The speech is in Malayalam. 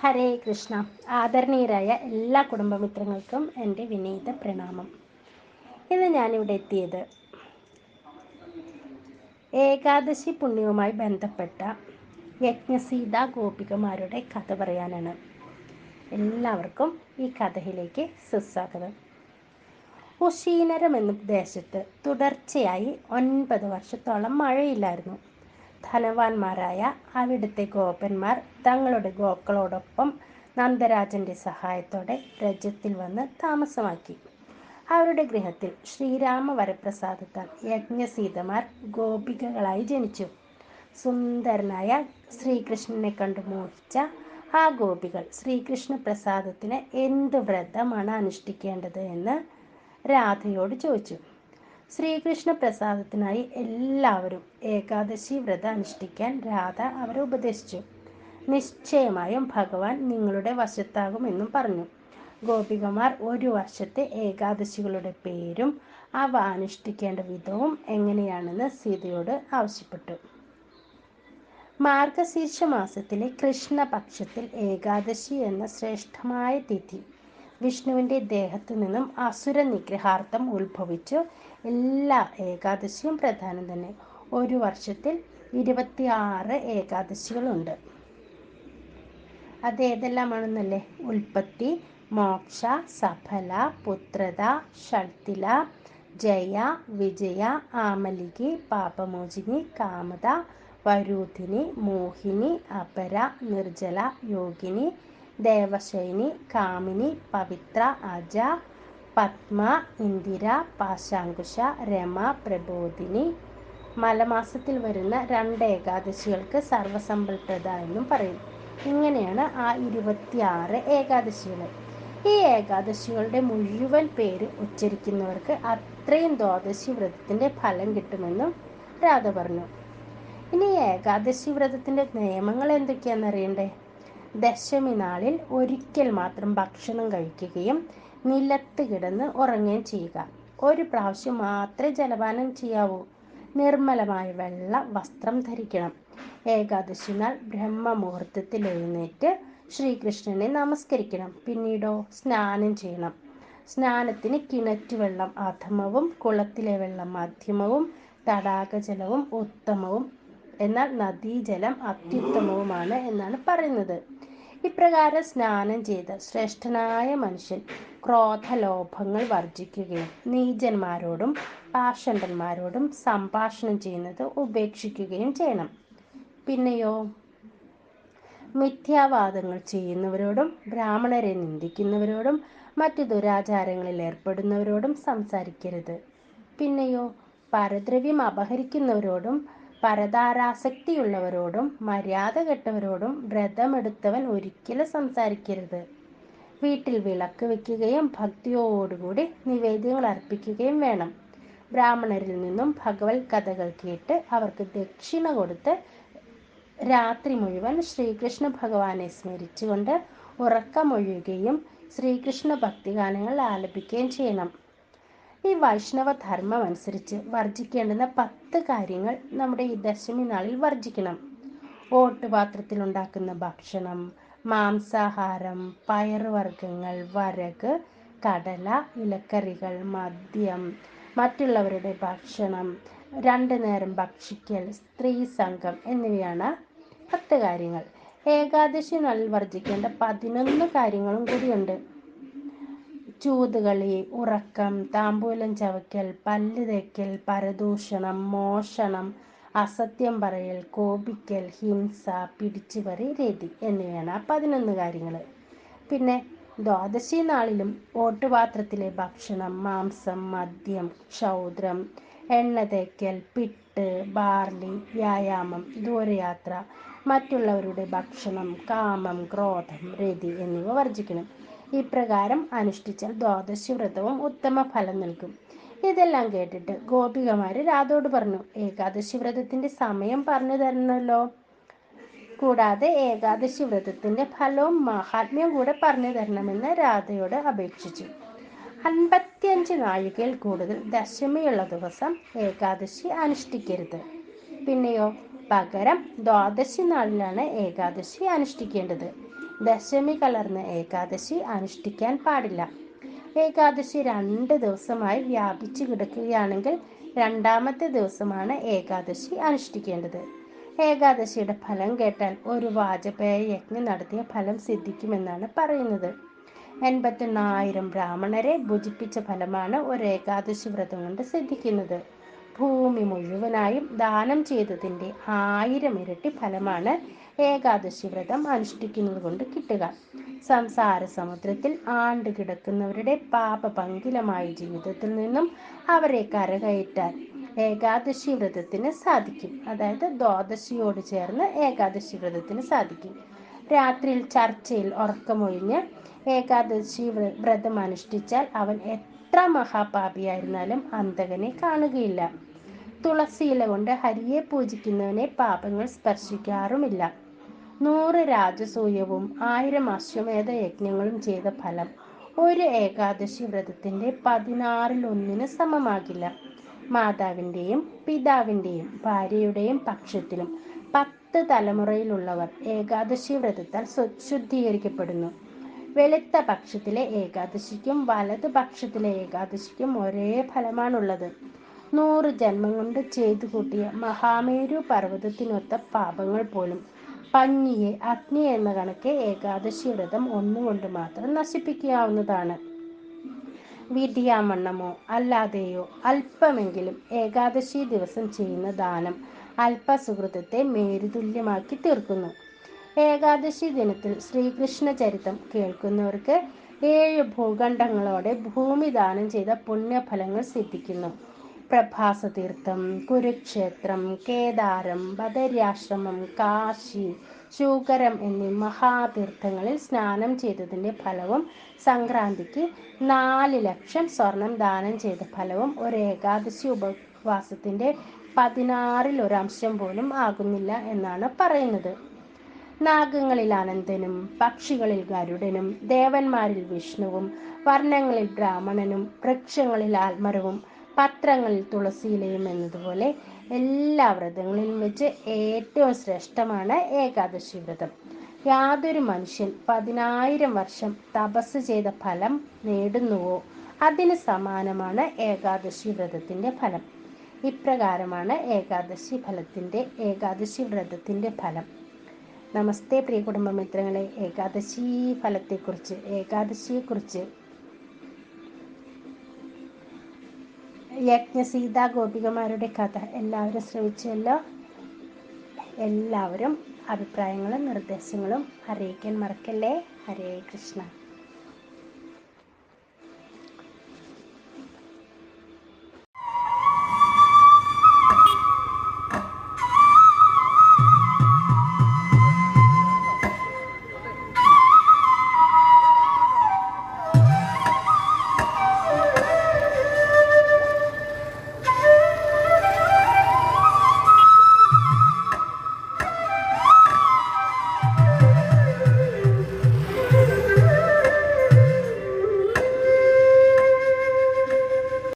ഹരേ കൃഷ്ണ. ആദരണീയരായ എല്ലാ കുടുംബമിത്രങ്ങൾക്കും എന്റെ വിനീത പ്രണാമം. ഇന്ന് ഞാനിവിടെ എത്തിയത് ഏകാദശി പുണ്യവുമായി ബന്ധപ്പെട്ട യജ്ഞസീത ഗോപികമാരുടെ കഥ പറയാനാണ്. എല്ലാവർക്കും ഈ കഥയിലേക്ക് സുസ്വാഗതം. ഉശീനരം എന്ന ദേശത്ത് തുടർച്ചയായി ഒൻപത് വർഷത്തോളം മഴയില്ലായിരുന്നു. ധനവാന്മാരായ അവിടുത്തെ ഗോപന്മാർ തങ്ങളുടെ ഗോക്കളോടൊപ്പം നന്ദരാജന്റെ സഹായത്തോടെ രജത്തിൽ വന്ന് താമസമാക്കി. അവരുടെ ഗൃഹത്തിൽ ശ്രീരാമ വരപ്രസാദത്താൽ യജ്ഞസീതമാർ ഗോപികകളായി ജനിച്ചു. സുന്ദരനായ ശ്രീകൃഷ്ണനെ കണ്ടു മോഹിച്ച ആ ഗോപികൾ ശ്രീകൃഷ്ണ പ്രസാദത്തിന് എന്ത് വ്രതമാണ് അനുഷ്ഠിക്കേണ്ടത് എന്ന് രാധയോട് ചോദിച്ചു. ശ്രീകൃഷ്ണ പ്രസാദത്തിനായി എല്ലാവരും ഏകാദശി വ്രതം അനുഷ്ഠിക്കാൻ രാധ അവരെ ഉപദേശിച്ചു. നിശ്ചയമായും ഭഗവാൻ നിങ്ങളുടെ വശത്താകുമെന്നും പറഞ്ഞു. ഗോപികമാർ ഒരു വർഷത്തെ ഏകാദശികളുടെ പേരും അവ അനുഷ്ഠിക്കേണ്ട വിധവും എങ്ങനെയാണെന്ന് സീതയോട് ആവശ്യപ്പെട്ടു. മാർഗശീർഷ മാസത്തിലെ കൃഷ്ണപക്ഷത്തിൽ ഏകാദശി എന്ന ശ്രേഷ്ഠമായ തിഥി വിഷ്ണുവിന്റെ ദേഹത്തു നിന്നും അസുര നിഗ്രഹാർത്ഥം ഉത്ഭവിച്ചു. എല്ലാ ഏകാദശിയും പ്രധാനം തന്നെ. ഒരു വർഷത്തിൽ ഇരുപത്തിയാറ് ഏകാദശികളുണ്ട്. അത് ഏതെല്ലാമാണെന്നല്ലേ? ഉൽപ്പത്തി മോക്ഷ സഫല പുത്രത ഷഡ്തില ജയ വിജയ ആമലികി പാപമോചിനി കാമത വരൂധിനി മോഹിനി അപര നിർജല യോഗിനി ദേവശൈനി കാമിനി പവിത്ര അജ പത്മ ഇന്ദിര പാശാങ്കുശ രമ പ്രബോധിനി. മലമാസത്തിൽ വരുന്ന രണ്ട് ഏകാദശികൾക്ക് സർവസമ്പൽപ്രദ എന്നും പറയും. ഇങ്ങനെയാണ് ആ ഇരുപത്തിയാറ് ഏകാദശികൾ. ഈ ഏകാദശികളുടെ മുഴുവൻ പേര് ഉച്ചരിക്കുന്നവർക്ക് അത്രയും ദ്വാദശി വ്രതത്തിന്റെ ഫലം കിട്ടുമെന്നും രാധ പറഞ്ഞു. ഇനി ഏകാദശി വ്രതത്തിന്റെ നിയമങ്ങൾ എന്തൊക്കെയാണെന്ന് അറിയണ്ടേ ദശമി നാളിൽ ഒരിക്കൽ മാത്രം ഭക്ഷണം കഴിക്കുകയും നിലത്ത് കിടന്ന് ഉറങ്ങുകയും ചെയ്യുക. ഒരു പ്രാവശ്യം മാത്രമേ ജലപാനം ചെയ്യാവൂ. നിർമ്മലമായ വെള്ള വസ്ത്രം ധരിക്കണം. ഏകാദശി നാൾ ബ്രഹ്മമുഹൂർത്തത്തിൽ എഴുന്നേറ്റ് ശ്രീകൃഷ്ണനെ നമസ്കരിക്കണം. പിന്നീടോ സ്നാനം ചെയ്യണം. സ്നാനത്തിന് കിണറ്റുവെള്ളം അധമവും കുളത്തിലെ വെള്ളം മധ്യമവും തടാകജലവും ഉത്തമവും എന്നാൽ നദീജലം അത്യുത്തമവുമാണ് എന്നാണ് പറയുന്നത്. ഇപ്രകാരം സ്നാനം ചെയ്ത ശ്രേഷ്ഠനായ മനുഷ്യൻ ക്രോധലോഭങ്ങൾ വർജിക്കുകയും നീചന്മാരോടും പാഷണ്ഡന്മാരോടും സംഭാഷണം ചെയ്യുന്നത് ഉപേക്ഷിക്കുകയും ചെയ്യണം. പിന്നെയോ? മിഥ്യാവാദങ്ങൾ ചെയ്യുന്നവരോടും ബ്രാഹ്മണരെ നിന്ദിക്കുന്നവരോടും മറ്റു ദുരാചാരങ്ങളിൽ ഏർപ്പെടുന്നവരോടും സംസാരിക്കരുത്. പിന്നെയോ? പരദ്രവ്യം അപഹരിക്കുന്നവരോടും പരതാരാസക്തിയുള്ളവരോടും മര്യാദ കെട്ടവരോടും വ്രതമെടുത്തവൻ ഒരിക്കലും സംസാരിക്കരുത്. വീട്ടിൽ വിളക്ക് വെക്കുകയും ഭക്തിയോടുകൂടി നിവേദ്യങ്ങൾ അർപ്പിക്കുകയും വേണം. ബ്രാഹ്മണരിൽ നിന്നും ഭഗവത് കഥകൾ കേട്ട് അവർക്ക് ദക്ഷിണ കൊടുത്ത് രാത്രി മുഴുവൻ ശ്രീകൃഷ്ണ ഭഗവാനെ സ്മരിച്ചുകൊണ്ട് ഉറക്കമൊഴിയുകയും ശ്രീകൃഷ്ണ ഭക്തിഗാനങ്ങൾ ആലപിക്കുകയും ചെയ്യണം. ഈ വൈഷ്ണവ ധർമ്മം അനുസരിച്ച് വർജിക്കേണ്ടുന്ന പത്ത് കാര്യങ്ങൾ നമ്മുടെ ഈ ദശമി നാളിൽ വർജിക്കണം ഓട്ടുപാത്രത്തിൽ ഉണ്ടാക്കുന്ന ഭക്ഷണം മാംസാഹാരം പയറുവർഗങ്ങൾ വരക് കടല ഇലക്കറികൾ മദ്യം മറ്റുള്ളവരുടെ ഭക്ഷണം രണ്ടു നേരം ഭക്ഷിക്കൽ സ്ത്രീ സംഘം എന്നിവയാണ് പത്ത് കാര്യങ്ങൾ. ഏകാദശി നാളിൽ വർജിക്കേണ്ട പതിനൊന്ന് കാര്യങ്ങളും കൂടിയുണ്ട്. ചൂതുകളി ഉറക്കം താമ്പൂലം ചവയ്ക്കൽ പല്ല് തേക്കൽ പരദൂഷണം മോഷണം അസത്യം പറയൽ കോപിക്കൽ ഹിംസ പിടിച്ചുപറി രതി എന്നിവയാണ് പതിനൊന്ന് കാര്യങ്ങൾ. പിന്നെ ദ്വാദശി നാളിലും ഓട്ടുപാത്രത്തിലെ ഭക്ഷണം മാംസം മദ്യം ക്ഷൗദ്രം എണ്ണ തേക്കൽ പിട്ട് ബാർലി വ്യായാമം ദൂരയാത്ര മറ്റുള്ളവരുടെ ഭക്ഷണം കാമം ക്രോധം രതി എന്നിവ വർജിക്കണം ഇപ്രകാരം അനുഷ്ഠിച്ചാൽ ദ്വാദശി വ്രതവും ഉത്തമ ഫലം നൽകും. ഇതെല്ലാം കേട്ടിട്ട് ഗോപികമാര് രാധോട് പറഞ്ഞു ഏകാദശി വ്രതത്തിന്റെ സമയം പറഞ്ഞു തരണമല്ലോ കൂടാതെ ഏകാദശി വ്രതത്തിന്റെ ഫലവും മഹാത്മ്യവും കൂടെ പറഞ്ഞു തരണമെന്ന് രാധയോട് അപേക്ഷിച്ചു. അൻപത്തിയഞ്ച് നാഴികയിൽ കൂടുതൽ ദശമിയുള്ള ദിവസം ഏകാദശി അനുഷ്ഠിക്കരുത്. പിന്നെയോ പകരം ദ്വാദശി നാളിലാണ് ഏകാദശി അനുഷ്ഠിക്കേണ്ടത്. ദശമി കലർന്ന ഏകാദശി അനുഷ്ഠിക്കാൻ പാടില്ല. ഏകാദശി രണ്ട് ദിവസമായി വ്യാപിച്ചു കിടക്കുകയാണെങ്കിൽ രണ്ടാമത്തെ ദിവസമാണ് ഏകാദശി അനുഷ്ഠിക്കേണ്ടത്. ഏകാദശിയുടെ ഫലം കേട്ടാൽ ഒരു വാജപേയ യജ്ഞം നടത്തിയ ഫലം സിദ്ധിക്കുമെന്നാണ് പറയുന്നത്. എൺപത്തെണ്ണായിരം ബ്രാഹ്മണരെ ഭുജിപ്പിച്ച ഫലമാണ് ഒരു ഏകാദശി വ്രതം കൊണ്ട് സിദ്ധിക്കുന്നത്. ഭൂമി മുഴുവനായും ദാനം ചെയ്തതിന്റെ ആയിരം ഇരട്ടി ഫലമാണ് ഏകാദശി വ്രതം അനുഷ്ഠിക്കുന്നത് കൊണ്ട് കിട്ടുക. സംസാര സമുദ്രത്തിൽ ആണ്ട് കിടക്കുന്നവരുടെ പാപപങ്കിലമായ ജീവിതത്തിൽ നിന്നും അവരെ കരകയറ്റാൻ ഏകാദശി വ്രതത്തിന് സാധിക്കും. അതായത് ദ്വാദശിയോട് ചേർന്ന് ഏകാദശി വ്രതത്തിന് സാധിക്കും. രാത്രിയിൽ ചർച്ചയിൽ ഉറക്കമൊഴിഞ്ഞ് ഏകാദശി വ്രതം അനുഷ്ഠിച്ചാൽ അവൻ എത്ര മഹാപാപിയായിരുന്നാലും അന്തകനെ കാണുകയില്ല. തുളസിയില കൊണ്ട് ഹരിയെ പൂജിക്കുന്നവനെ പാപങ്ങൾ സ്പർശിക്കാറുമില്ല. നൂറ് രാജസൂയവും ആയിരം അശ്വമേധ യജ്ഞങ്ങളും ചെയ്ത ഫലം ഒരു ഏകാദശി വ്രതത്തിന്റെ പതിനാറിൽ ഒന്നിന് സമമാകില്ല. മാതാവിന്റെയും പിതാവിന്റെയും ഭാര്യയുടെയും പക്ഷത്തിലും പത്ത് തലമുറയിലുള്ളവർ ഏകാദശി വ്രതത്താൽ ശുദ്ധീകരിക്കപ്പെടുന്നു വെളുത്ത പക്ഷത്തിലെ ഏകാദശിക്കും വലത് പക്ഷത്തിലെ ഏകാദശിക്കും ഒരേ ഫലമാണുള്ളത്. നൂറ് ജന്മം കൊണ്ട് ചെയ്തു കൂട്ടിയ മഹാമേരു പർവതത്തിനൊത്ത പാപങ്ങൾ പോലും പഞ്ഞിയെ അഗ്നി എന്ന കണക്ക് ഏകാദശി വ്രതം ഒന്നുകൊണ്ട് മാത്രം നശിപ്പിക്കാവുന്നതാണ്. വിധിയാമണ്ണമോ അല്ലാതെയോ അല്പമെങ്കിലും ഏകാദശി ദിവസം ചെയ്യുന്ന ദാനം അല്പസുഹൃതത്തെ മേരുതുല്യമാക്കി തീർക്കുന്നു. ഏകാദശി ദിനത്തിൽ ശ്രീകൃഷ്ണ ചരിത്രം കേൾക്കുന്നവർക്ക് ഏഴ് ഭൂഖണ്ഡങ്ങളോടെ ഭൂമി ദാനം ചെയ്ത പുണ്യഫലങ്ങൾ സിദ്ധിക്കുന്നു. പ്രഭാസതീർത്ഥം കുരുക്ഷേത്രം കേദാരം ബദര്യാശ്രമം കാശി ശൂകരം എന്നീ മഹാതീർത്ഥങ്ങളിൽ സ്നാനം ചെയ്തതിന്റെ ഫലവും സംക്രാന്തിക്ക് നാല് ലക്ഷം സ്വർണം ദാനം ചെയ്ത ഫലവും ഒരു ഏകാദശി ഉപവാസത്തിന്റെ പതിനാറിൽ ഒരംശം പോലും ആകുന്നില്ല എന്നാണ് പറയുന്നത്. നാഗങ്ങളിൽ അനന്തനും പക്ഷികളിൽ ഗരുഡനും ദേവന്മാരിൽ വിഷ്ണുവും വർണങ്ങളിൽ ബ്രാഹ്മണനും വൃക്ഷങ്ങളിൽ ആൽമരവും പത്രങ്ങളിൽ തുളസിയിലയും എന്നതുപോലെ എല്ലാ വ്രതങ്ങളിലും വെച്ച് ഏറ്റവും ശ്രേഷ്ഠമാണ് ഏകാദശി വ്രതം. യാതൊരു മനുഷ്യൻ പതിനായിരം വർഷം തപസ് ചെയ്ത ഫലം നേടുന്നുവോ അതിന് സമാനമാണ് ഏകാദശി വ്രതത്തിന്റെ ഫലം. ഇപ്രകാരമാണ് ഏകാദശി ഫലത്തിന്റെ ഏകാദശി വ്രതത്തിന്റെ ഫലം. നമസ്തേ പ്രിയ കുടുംബ മിത്രങ്ങളെ ഏകാദശി ഫലത്തെക്കുറിച്ച് ഏകാദശിയെക്കുറിച്ച് യജ്ഞസീതാ ഗോപികമാരുടെ കഥ. എല്ലാവരും ശ്രമിച്ചല്ലോ? എല്ലാവരും അഭിപ്രായങ്ങളും നിർദ്ദേശങ്ങളും അറിയിക്കാൻ മറക്കല്ലേ? ഹരേ കൃഷ്ണ.